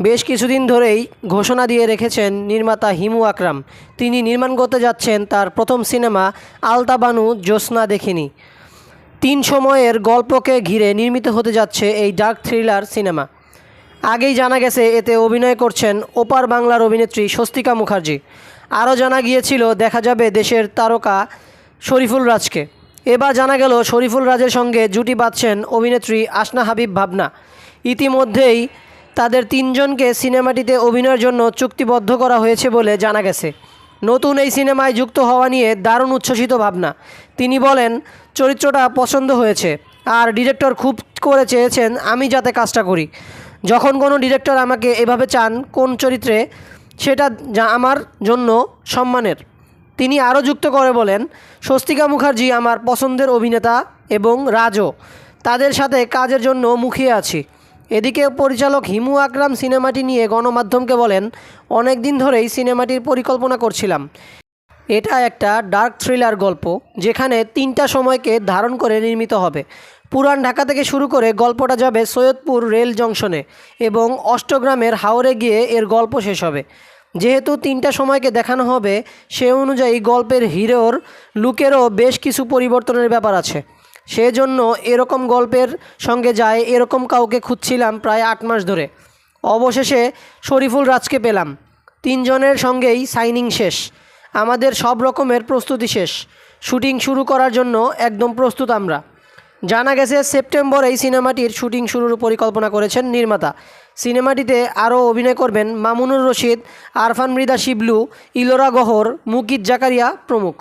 বেশ কিছুদিন ধরেই ঘোষণা দিয়ে রেখেছেন নির্মাতা হিমু আকরাম। তিনি নির্মাণ করতে যাচ্ছেন তার প্রথম সিনেমা আলতাবানু জ্যোৎস্না দেখিনি। তিন সময়ের গল্পকে ঘিরে নির্মিত হতে যাচ্ছে এই ডার্ক থ্রিলার সিনেমা। আগেই জানা গেছে, এতে অভিনয় করছেন ওপার বাংলার অভিনেত্রী স্বস্তিকা মুখার্জি। আরও জানা গিয়েছিল, দেখা যাবে দেশের তারকা শরীফুল রাজকে। এবার জানা গেল, শরীফুল রাজের সঙ্গে জুটি বাঁধছেন অভিনেত্রী আসনা হাবিব ভাবনা। ইতিমধ্যেই তাদের তিনজনকে সিনেমাটিতে অভিনয়ের জন্য চুক্তিবদ্ধ করা হয়েছে বলে জানা গেছে। নতুন এই সিনেমায় যুক্ত হওয়া নিয়ে দারুণ উচ্ছ্বসিত ভাবনা। তিনি বলেন, চরিত্রটা পছন্দ হয়েছে আর ডিরেক্টর খুব করে চেয়েছেন, আমি যাতে কাজটা করি। যখন কোনো ডিরেক্টর আমাকে এভাবে চান, কোন চরিত্রে, সেটা যা আমার জন্য সম্মানের। তিনি আরও যুক্ত করে বলেন, স্বস্তিকা মুখার্জি আমার পছন্দের অভিনেতা এবং রাজও। তাদের সাথে কাজের জন্য মুখিয়ে আছি। এদিকে পরিচালক হিমু আকরাম সিনেমাটি নিয়ে গণমাধ্যমকে বলেন, অনেক দিন ধরেই সিনেমাটির পরিকল্পনা করছিলাম। এটা একটা ডার্ক থ্রিলার গল্প, যেখানে তিনটা সময়কে ধারণ করে নির্মিত হবে। পুরান ঢাকা থেকে শুরু করে গল্পটা যাবে সৈয়দপুর রেল জংশনে এবং অষ্টগ্রামের হাওরে গিয়ে এর গল্প শেষ হবে। যেহেতু তিনটা সময়কে দেখানো হবে, সে অনুযায়ী গল্পের হিরোর লুকেরও বেশ কিছু পরিবর্তনের ব্যাপার আছে। সেজন্য এরকম গল্পের সঙ্গে যায়, এরকম কাউকে খুঁজছিলাম প্রায় আট মাস ধরে। অবশেষে শরীফুল রাজকে পেলাম। তিনজনের সঙ্গেই সাইনিং শেষ। আমাদের সব রকমের প্রস্তুতি শেষ। শুটিং শুরু করার জন্য একদম প্রস্তুত আমরা। জানা গেছে সেপ্টেম্বর এই সিনেমাটির শুটিং শুরুর পরিকল্পনা করেছেন নির্মাতা। সিনেমাটিতে আরও অভিনয় করবেন মামুনুর রশিদ, আরফান মৃদা শিবলু, ইলোরা গহর, মুকিত জাকারিয়া প্রমুখ।